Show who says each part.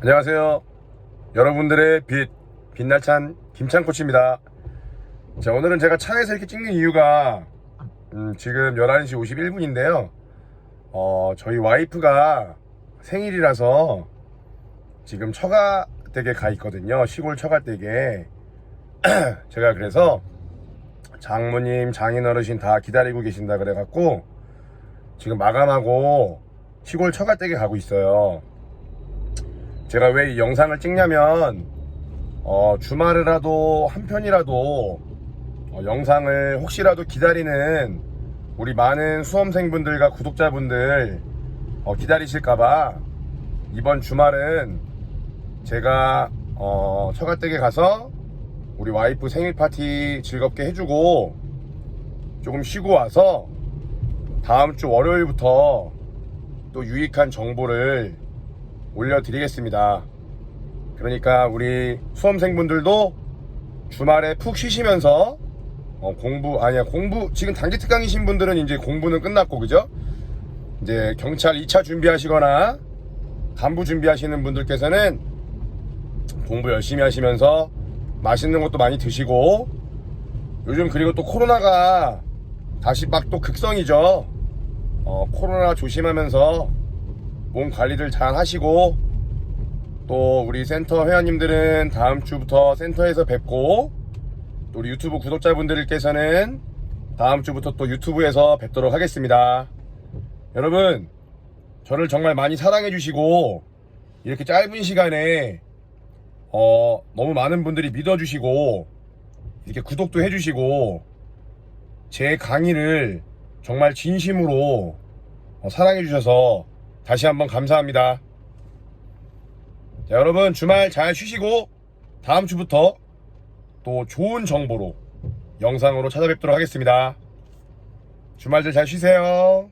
Speaker 1: 안녕하세요. 여러분들의 빛, 빛날찬 김창코치입니다. 자, 오늘은 제가 차에서 이렇게 찍는 이유가, 음, 지금 11시 51분인데요. 어, 저희 와이프가 생일이라서 지금 처가댁에 가 있거든요. 시골 처가댁에. 제가 그래서 장모님, 장인 어르신 다 기다리고 계신다 그래갖고 지금 마감하고 시골 처가댁에 가고 있어요. 제가 왜 이 영상을 찍냐면 어, 주말이라도 한 편이라도 어, 영상을 혹시라도 기다리는 우리 많은 수험생분들과 구독자분들 어, 기다리실까봐 이번 주말은 제가 어, 처가댁에 가서 우리 와이프 생일 파티 즐겁게 해주고 조금 쉬고 와서 다음 주 월요일부터 또 유익한 정보를 올려드리겠습니다. 그러니까 우리 수험생분들도 주말에 푹 쉬시면서 어, 공부 아니야 공부 지금 단기 특강이신 분들은 이제 공부는 끝났고 그죠? 이제 경찰 2차 준비하시거나 간부 준비하시는 분들께서는 공부 열심히 하시면서 맛있는 것도 많이 드시고 요즘 그리고 또 코로나가 다시 막 또 극성이죠. 어, 코로나 조심하면서 몸 관리를 잘 하시고 또 우리 센터 회원님들은 다음 주부터 센터에서 뵙고 또 우리 유튜브 구독자분들께서는 다음 주부터 또 유튜브에서 뵙도록 하겠습니다. 여러분 저를 정말 많이 사랑해 주시고 이렇게 짧은 시간에 어, 너무 많은 분들이 믿어주시고 이렇게 구독도 해주시고 제 강의를 정말 진심으로 어, 사랑해 주셔서 다시 한번 감사합니다. 자, 여러분 주말 잘 쉬시고 다음 주부터 또 좋은 정보로 영상으로 찾아뵙도록 하겠습니다. 주말들 잘 쉬세요.